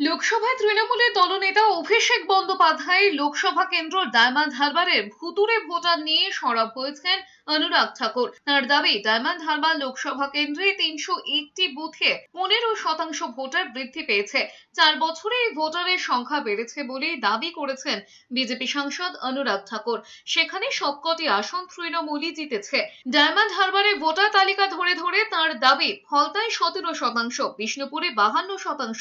লোকসভায় তৃণমূলের দলনেতা অভিষেক বন্দ্যোপাধ্যায় লোকসভা কেন্দ্র ডায়মন্ড হারবারের ভুতুরে ভোটার নিয়ে সরব হয়েছেন অনুরাগ ঠাকুর। তার দাবি, ডায়মন্ড হারবার লোকসভা কেন্দ্রে তিনশো একটি বুথে পনেরো শতাংশ ভোটার বৃদ্ধি পেয়েছে। চার বছরে ভোটারের সংখ্যা বেড়েছে বলেই দাবি করেছেন বিজেপি সাংসদ অনুরাগ ঠাকুর। সেখানে সবকটি আসন তৃণমূলই জিতেছে। ডায়মন্ড হারবারে ভোটার তালিকা ধরে ধরে তার দাবি, ফলতায় সতেরো শতাংশ, বিষ্ণুপুরে বাহান্ন শতাংশ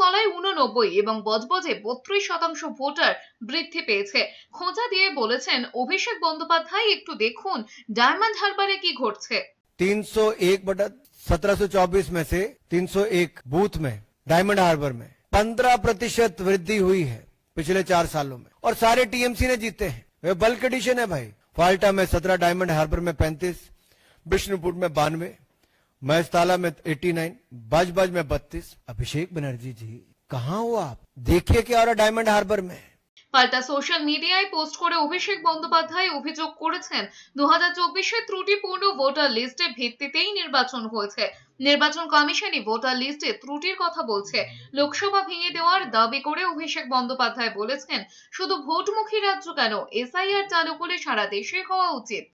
মহেশতলায় উননব্বই এবং বজবজে বত্রিশ শতাংশ ভোটার বৃদ্ধি পেয়েছে খোঁজা দিয়ে বলেছেন অভিষেক বন্দ্যোপাধ্যায় একটু দেখুন ডায়মন্ড হারবারে কি ঘটছে 301 बटा 1724 में से 301 बूथ में डायमंड हार्बर में 15 प्रतिशत वृद्धि हुई है पिछले चार सालों में और सारे टीएमसी ने जीते हैं वे बल्क एडिशन है भाई फाल्टा में 17 डायमंड हार्बर में 35 विष्णुपुर में बानवे महेशताला में 89 बजबज में 32 अभिषेक बनर्जी जी कहाँ हो आप देखिए क्या हो रहा है डायमंड हार्बर में পাল্টা সোশ্যাল মিডিয়ায় পোস্ট করে অভিষেক বন্দ্যোপাধ্যায় অভিযোগ করেছেন দু হাজার চব্বিশের ত্রুটিপূর্ণ ভোটার লিস্টের ভিত্তিতেই নির্বাচন হয়েছে নির্বাচন কমিশনই ভোটার লিস্টে ত্রুটির কথা বলছে লোকসভা ভেঙে দেওয়ার দাবি করে অভিষেক বন্দ্যোপাধ্যায় বলেছেন শুধু ভোটমুখী রাজ্য কেন এসআইআর চালু করে সারা দেশে হওয়া উচিত